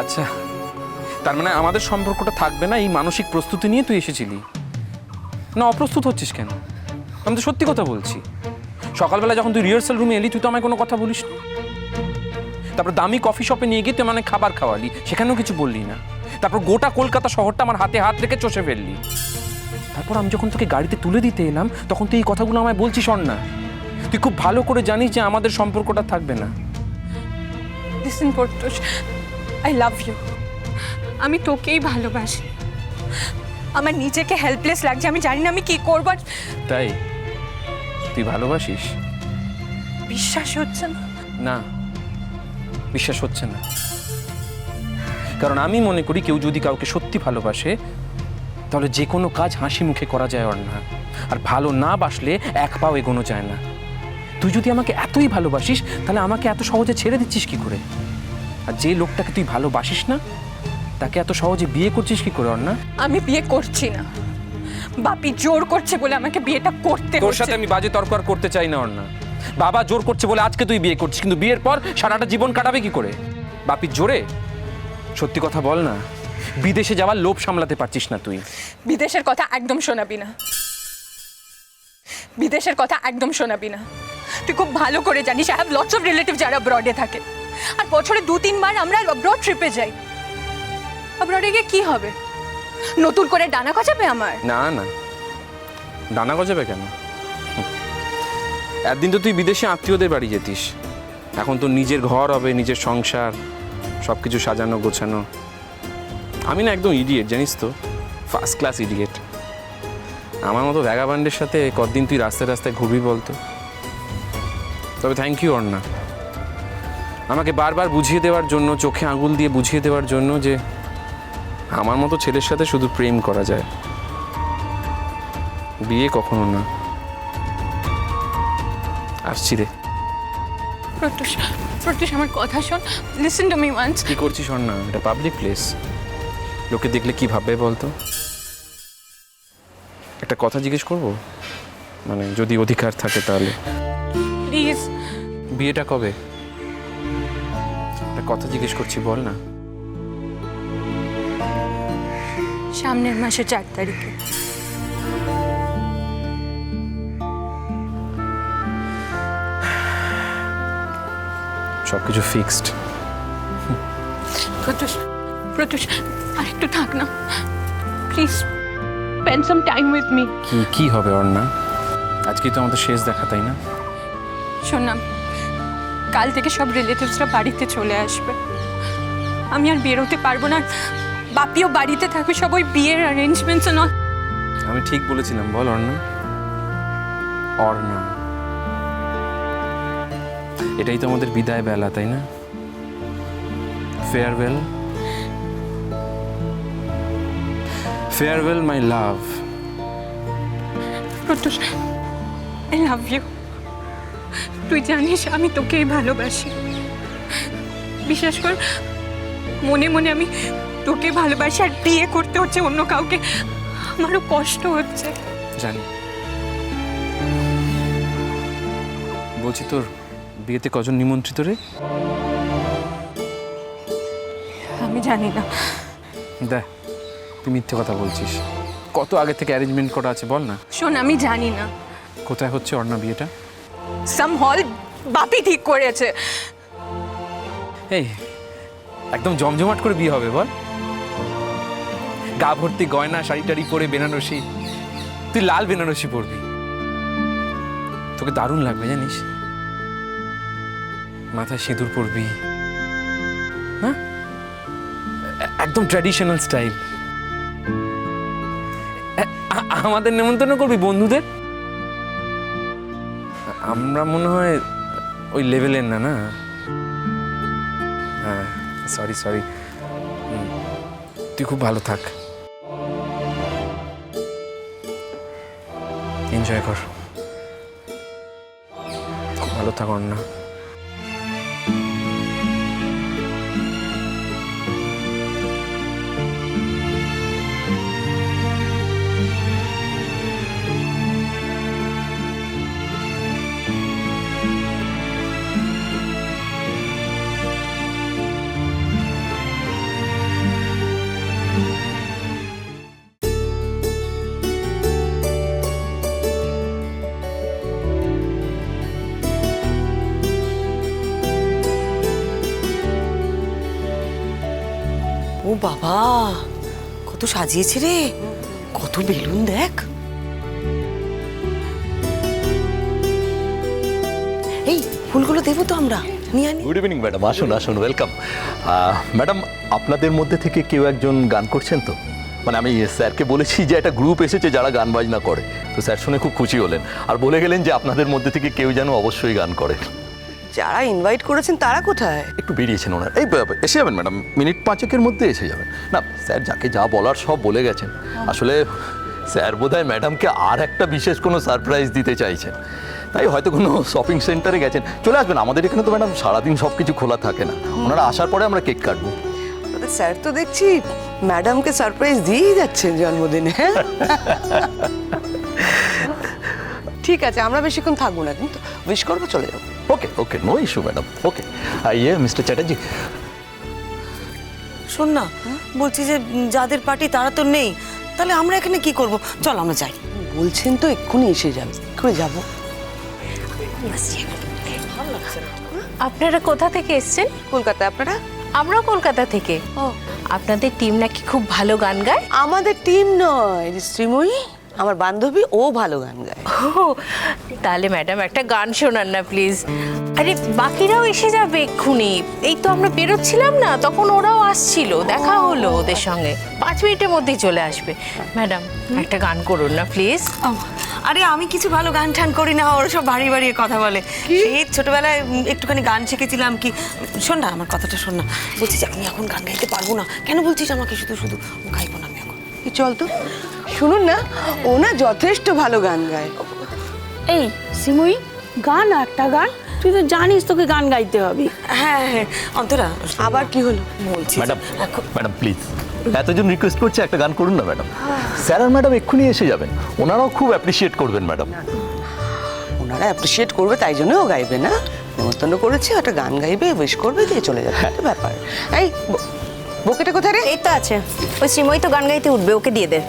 আচ্ছা তার মানে আমাদের সম্পর্কটা থাকবে না, এই মানসিক প্রস্তুতি নিয়ে তুই এসেছিলি? না, অপ্রস্তুত হচ্ছিস কেন? আমি তো সত্যি কথা বলছি। সকালবেলা যখন তুই রিহার্সাল রুমে এলি, তুই তো আমায় কোনো কথা বলিস না। তারপর দামি কফি শপে নিয়ে গিয়ে তুই মানে খাবার খাওয়ালি, সেখানেও কিছু বললি না। তারপর গোটা কলকাতা শহরটা আমার হাতে হাত রেখে চষে ফেললি। তারপর আমি যখন তোকে গাড়িতে তুলে দিতে এলাম, তখন তুই এই কথাগুলো আমায় বলছিস না তুই খুব ভালো করে জানিস যে আমাদের সম্পর্কটা থাকবে না। আই লাভ ইউ আমি তোকেই ভালোবাসি। আমার নিজেকে হেল্পলেস লাগছে আমি জানি না আমি কি করব। আর তাই? তুই ভালোবাসিস? বিশ্বাস হচ্ছে না। না বিশ্বাস হচ্ছে না। কারণ আমি মনে করি কেউ যদি কাউকে সত্যি ভালোবাসে তাহলে যে কোনো কাজ হাসি মুখে করা যায় ওর না আর ভালো না বাসলে এক পাও এগোনো যায় না। তুই যদি আমাকে এতই ভালোবাসিস তাহলে আমাকে এত সহজে ছেড়ে দিচ্ছিস কি করে? আর যে লোকটাকে তুই ভালোবাসিস না তাকে এত সহজে বিয়ে করছিস কি করে ওর না আমি বিয়ে করছি না। বাপি জোর করছে বলে আমাকে বিয়েটা করতে তোর সাথে আমি বাজে তর্ক আর করতে চাই না ওর না বাবা জোর করছে বলে আজকে তুই বিয়ে করছিস কিন্তু বিয়ের পর সারাটা জীবন কাটাবে কি করে? বাপির জোরে? সত্যি কথা বল না বিদেশে যাওয়ার লোভ সামলাতে পারছিস না তুই। বিদেশের কথা একদম শোনাবি না। বিদেশের কথা একদম শোনাবি না। তুই খুব ভালো করে জানিস I have lots of relative যারা অব্রডে থাকে। আর বছরে দু, তিনবার আমরা অব্রড ট্রিপে যাই। অব্রডে গিয়ে কি হবে? নতুন করে ডানা খচাবে আমার? না না। ডানা গজাবে কেন? একদিন তো তুই বিদেশে আত্মীয়দের বাড়ি যেতিস। এখন তো নিজের ঘর হবে, নিজের সংসার সব কিছু সাজানো, গোছানো। আমি না একদম ইডিয়েট জানিস তো? ফার্স্ট ক্লাস ইডিয়েট আমার মতো ভ্যাগাবান্ডের সাথে কতদিন তুই রাস্তায় রাস্তায় ঘুরবি বলতো? তবে থ্যাংক ইউ অর্ণা। আমাকে বারবার বুঝিয়ে দেওয়ার জন্য চোখে আঙুল দিয়ে বুঝিয়ে দেওয়ার জন্য যে আমার মতো ছেলের সাথে শুধু প্রেম করা যায়। বিয়ে কখনো না। আসছি রে। প্রত্যুষ প্রত্যুষ আমার কথা শোন। লিসেন টু মি ওয়ান্স কি করছিস শোন না এটা পাবলিক প্লেস লোকে দেখলে কি ভাববে বলতো? একটা কথা জিজ্ঞেস করব? মানে যদি অধিকার থাকে তাহলে। প্লিজ বিয়েটা কবে? একটা কথা জিজ্ঞেস করছি বল না। সামনের মাসে চার তারিখে। সব কিছু ফিক্সড প্রত্যুষ প্রত্যুষ আর একটু থাক না। Please spend some time with me কি কি হবে ওর না আজকেই তো আমাদের শেষ দেখা তাই না? শোন না কাল থেকে সব রিলেটিভসরা বাড়িতে চলে আসবে। আমি আর বেরোতে পারব না। বাপিও বাড়িতে থাকবে সব ওই বিয়ের অ্যারেঞ্জমেন্টস নয়। আমি ঠিক বলেছিলাম বল অর্ণা। অর্ণা। এটাই তো আমাদের বিদায় বেলা তাই না? Farewell farewell my love Pratyush I love you তুই জানিস আমি তোকেই ভালোবাসি। বিশ্বাস কর মনে মনে আমি তোকে ভালোবাসি আর বিয়ে করতে হচ্ছে অন্য কাউকে। আমারও কষ্ট হচ্ছে। জানি। বলছি তোর বিয়েতে কজন নিমন্ত্রিত রে? আমি জানি না। দেখ তুই মিথ্যে কথা বলছিস। কত আগে থেকে অ্যারেঞ্জমেন্ট করা আছে বল না। শোন আমি জানি না। কোথায় হচ্ছে অর্ণা বিয়েটা? সাম হল বাপি ঠিক করেছে। এই, একদম জমজমাট করে বিয়ে হবে, বল। গা ভর্তি গয়না, শাড়ি টাড়ি পরে বেনারসি। তুই লাল বেনারসি পরবি। তোকে দারুণ লাগবে, জানিস? মাথায় সিঁদুর পরবি। হ্যাঁ? একদম ট্র্যাডিশনাল স্টাইল আমাদের নেমন্তন্ন করবি বন্ধুদের? আমরা মনে হয় ওই লেভেলের না না? হ্যাঁ সরি সরি তুই খুব ভালো থাক। এনজয় কর। খুব ভালো থাক না বাবা, কত সাজিয়েছে রে। কত বেলুন দেখ। এই, ফুলগুলো দেবো তো আমরা। নিয়ে আনি গুড ইভিনিং ম্যাডাম আসুন আসুন ওয়েলকাম ম্যাডাম আপনাদের মধ্যে থেকে কেউ একজন গান করছেন তো? মানে আমি স্যারকে বলেছি যে একটা গ্রুপ এসেছে যারা গান বাজনা করে। তো স্যার শুনে খুব খুশি হলেন। আর বলে গেলেন যে আপনাদের মধ্যে থেকে কেউ যেন অবশ্যই গান করে। যারা ইনভাইট করেছেন তারা কোথায়? একটু বেরিয়েছেন ওনার। এই এসে যাবেন ম্যাডাম মিনিট পাঁচেকের মধ্যে এসে যাবেন। না স্যার যাকে যা বলার সব বলে গেছেন। আসলে স্যার বোধহয় ম্যাডামকে আর একটা বিশেষ কোনো সারপ্রাইজ দিতে চাইছেন। তাই হয়তো কোনো শপিং সেন্টারে গেছেন। চলে আসবেন আমাদের এখানে তো ম্যাডাম সারাদিন সব কিছু খোলা থাকে না। ওনারা আসার পরে আমরা কেক কাটবো। স্যার তো দেখছি ম্যাডামকে সারপ্রাইজ দিয়েই যাচ্ছেন জন্মদিনে হ্যাঁ? ঠিক আছে আমরা বেশিক্ষণ থাকব না কিন্তু। উইশ করব চলে যাব। Okay okay no issue madam okay ইয়ে মিস্টার চ্যাটার্জি শোন না বলছি যে যাদের পার্টি তারা তো নেই তাহলে আমরা এখানে কি করব? চল আমরা যাই। বলছেন তো এক্ষুনি এসে যাবে। করে যাব। আপনারা কোথা থেকে এসেছেন? কলকাতায় আপনারা? আমরাও কলকাতা থেকে। আপনাদের টিম নাকি খুব ভালো গান গায়? আমাদের টিম নয় শ্রীময়ী। আমার বান্ধবী ও ভালো গান গায়। ও তাহলে ম্যাডাম একটা গান শোনান না প্লিজ। আরে বাকিরাও এসে যাবে এক্ষুনি। এই তো আমরা বেরোচ্ছিলাম না তখন ওরাও আসছিল দেখা হলো ওদের সঙ্গে। পাঁচ মিনিটের মধ্যেই চলে আসবে। ম্যাডাম একটা গান করুন না প্লিজ। আরে আমি কিছু ভালো গান টান করি না ওরা সব বাড়ি বাড়িয়ে কথা বলে। সেই ছোটবেলায় একটুখানি গান শিখেছিলাম কি শোন না আমার কথাটা শোন না। বলছি যে আমি এখন গান গাইতে পারব না। কেন বলছিস আমাকে শুধু শুধু গাইবো না আমি এখন। কি চল তো। শুনুন না ও না যথেষ্ট ভালো গান গায়। এই সিমুই গান একটা গান তুই তো জানিস তোকে গান গাইতে হবে। হ্যাঁ হ্যাঁ অন্তরা আবার কি হলো? বলছি। ম্যাডাম এখন ম্যাডাম প্লিজ এতজন রিকোয়েস্ট করছে একটা গান করুন না ম্যাডাম। স্যার আর ম্যাডাম এক্ষুনি এসে যাবেন। ওনারাও খুব অ্যাপ্রিসিয়েট করবেন ম্যাডাম। ওনারা অ্যাপ্রিসিয়েট করবে তাই জন্য ও গাইবে না। নেমন্তন্ন করেছে একটা গান গাইবে উইশ করবে দিয়ে চলে যাবে একটা ব্যাপার। এই বকেটা কোথায় রে? এই তো আছে। ওই শ্রীময়ী তো গান গাইতে উঠবে ওকে দিয়ে দে।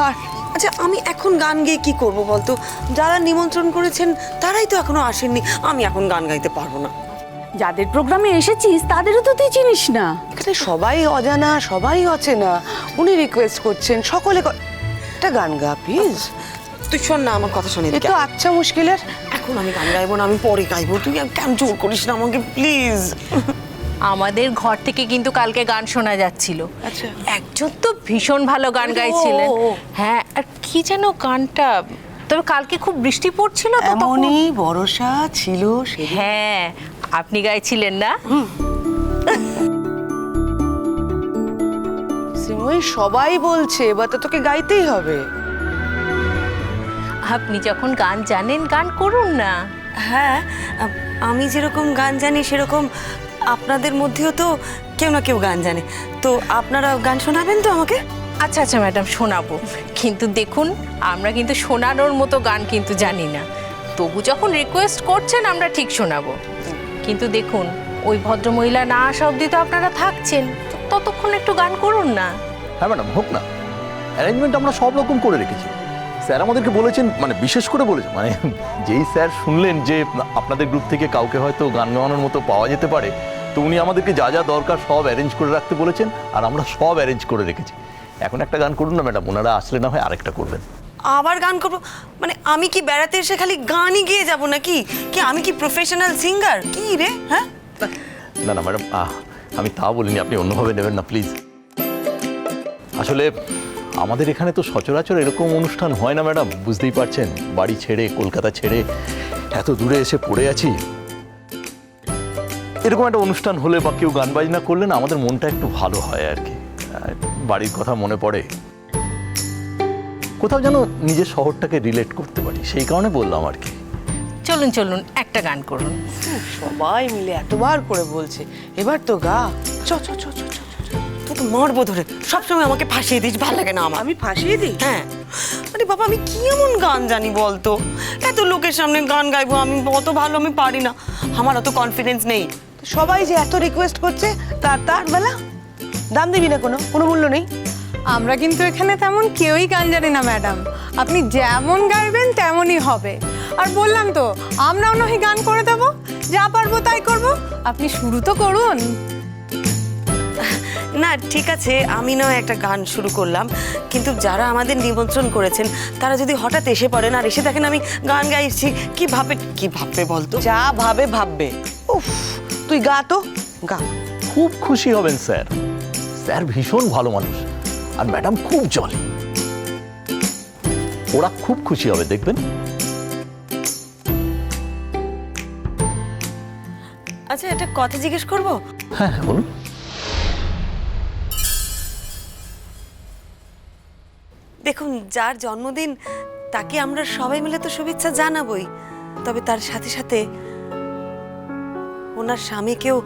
ধর। আচ্ছা আমি এখন গান গেয়ে কি করব বলতো? যারা নিমন্ত্রণ করেছেন তারাই তো এখনও আসেননি। আমি এখন গান গাইতে পারব না। যাদের প্রোগ্রামে এসেছিস তাদেরও তো তুই চিনিস না। এখানে সবাই অজানা সবাই অচেনা। উনি রিকোয়েস্ট করছেন সকলে একটা গান গা প্লিজ তুই শোন না আমার কথা শুনে তো আচ্ছা মুশকিলের। এখন আমি গান গাইবো না আমি পরে গাইবো। তুই কেন জোর করিস না আমাকে প্লিজ আমাদের ঘর থেকে কিন্তু কালকে গান শোনা যাচ্ছিল। আচ্ছা। একজন তো ভীষণ ভালো গান গাইছিলেন। হ্যাঁ আর কি যেন গানটা তবে কালকে খুব বৃষ্টি পড়ছিল এমনই ভরসা ছিল হ্যাঁ আপনি গাইছিলেন না? সিমই সবাই বলছে এবার তো তোকে গাইতেই হবে। আপনি যখন গান জানেন গান করুন না। হ্যাঁ আমি যেরকম গান জানি সেরকম আপনাদের মধ্যেও তো কেউ না কেউ গান জানে। তো আপনারা গান শোনাবেন তো আমাকে? আচ্ছা আচ্ছা ম্যাডাম শোনাবো। কিন্তু দেখুন আমরা কিন্তু শোনানোর মতো গান কিন্তু জানি না। তবু যখন রিকোয়েস্ট করছেন আমরা ঠিক শোনাবো। কিন্তু দেখুন ওই ভদ্রমহিলা না আসা অবধি তো আপনারা থাকছেন। ততক্ষণ একটু গান করুন না। হ্যাঁ ম্যাডাম হোক না। অ্যারেঞ্জমেন্ট আমরা সব রকম করে রেখেছি। স্যার আমাদেরকে বলেছেন মানে বিশেষ করে বলেছেন মানে যেই স্যার শুনলেন যে আপনাদের গ্রুপ থেকে কাউকে হয়তো গান গাওয়ানোর মতো পাওয়া যেতে পারে তো উনি আমাদেরকে যা যা দরকার সব অ্যারেঞ্জ করে রাখতে বলেছেন আর আমরা সব অ্যারেঞ্জ করে রেখেছি। এখন একটা গান করুন না ম্যাডাম ওনারা আসলে না হয় আরেকটা করবেন। আবার গান করব? মানে আমি কি বেড়াতে এসে খালি গানই গিয়ে যাব নাকি? কি আমি কি প্রফেশনাল সিঙ্গার কি রে হ্যাঁ? না না ম্যাডাম আমি তা বলিনি আপনি অন্যভাবে নেবেন না প্লিজ আসলে আমাদের এখানে তো সচরাচর এরকম অনুষ্ঠান হয় না ম্যাডাম। বুঝতেই পারছেন? বাড়ি ছেড়ে কলকাতা ছেড়ে এত দূরে এসে পড়ে আছি। এরকম একটা অনুষ্ঠান হলে বা কেউ গান বাজনা করলে না আমাদের মনটা একটু ভালো হয় আর কি। বাড়ির কথা মনে পড়ে। কোথাও যেন নিজের শহরটাকে রিলেট করতে পারি সেই কারণে বললাম আর কি। চলুন চলুন একটা গান করুন। সবাই মিলে এতবার করে বলছে এবার তো গা। চ চ চ চ। চ তো তো মারবো ধরে। সবসময় আমাকে ফাঁসিয়ে দিস ভালো লাগে না আমার। আমি ফাঁসিয়ে দিই? হ্যাঁ। আরে বাবা আমি কি এমন গান জানি বলতো? এত লোকের সামনে গান গাইবো আমি অত ভালো আমি পারি না। আমার অত কনফিডেন্স নেই। সবাই যে এত রিকোয়েস্ট করছে তার তার বেলা? দাম দিবি না কোনো? কোনো মূল্য নেই? আমরা কিন্তু এখানে তেমন কেউই গান জানি না ম্যাডাম। আপনি যেমন গাইবেন তেমনই হবে। আর বললাম তো আমরাও নয় গান করে দেবো? যা পারব তাই করব। আপনি শুরু তো করুন। না ঠিক আছে আমি নয় একটা গান শুরু করলাম। কিন্তু যারা আমাদের নিমন্ত্রণ করেছেন তারা যদি হঠাৎ এসে পড়েন আর এসে দেখেন আমি গান গাইছি কি ভাবে কি ভাববে বলতো? যা ভাবে ভাববে। উফ তুই গা তো গা। খুব খুশি হবেন স্যার। স্যার ভীষণ ভালো মানুষ আর ম্যাডাম খুব জলে। ওরা খুব খুশি হবে দেখবেন। আচ্ছা একটা কথা জিজ্ঞেস করব? হ্যাঁ হ্যাঁ বলুন। দেখুন, যার জন্মদিন, তাকে আমরা সবাই মিলে তো শুভেচ্ছা জানাবই। তবে তার সাথে সাথে ওনার স্বামীকেও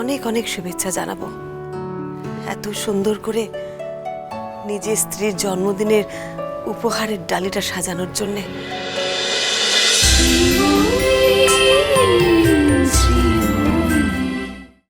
অনেক অনেক শুভেচ্ছা জানাব। এত সুন্দর করে নিজের স্ত্রীর জন্মদিনের উপহারের ডালিটা সাজানোর জন্যে।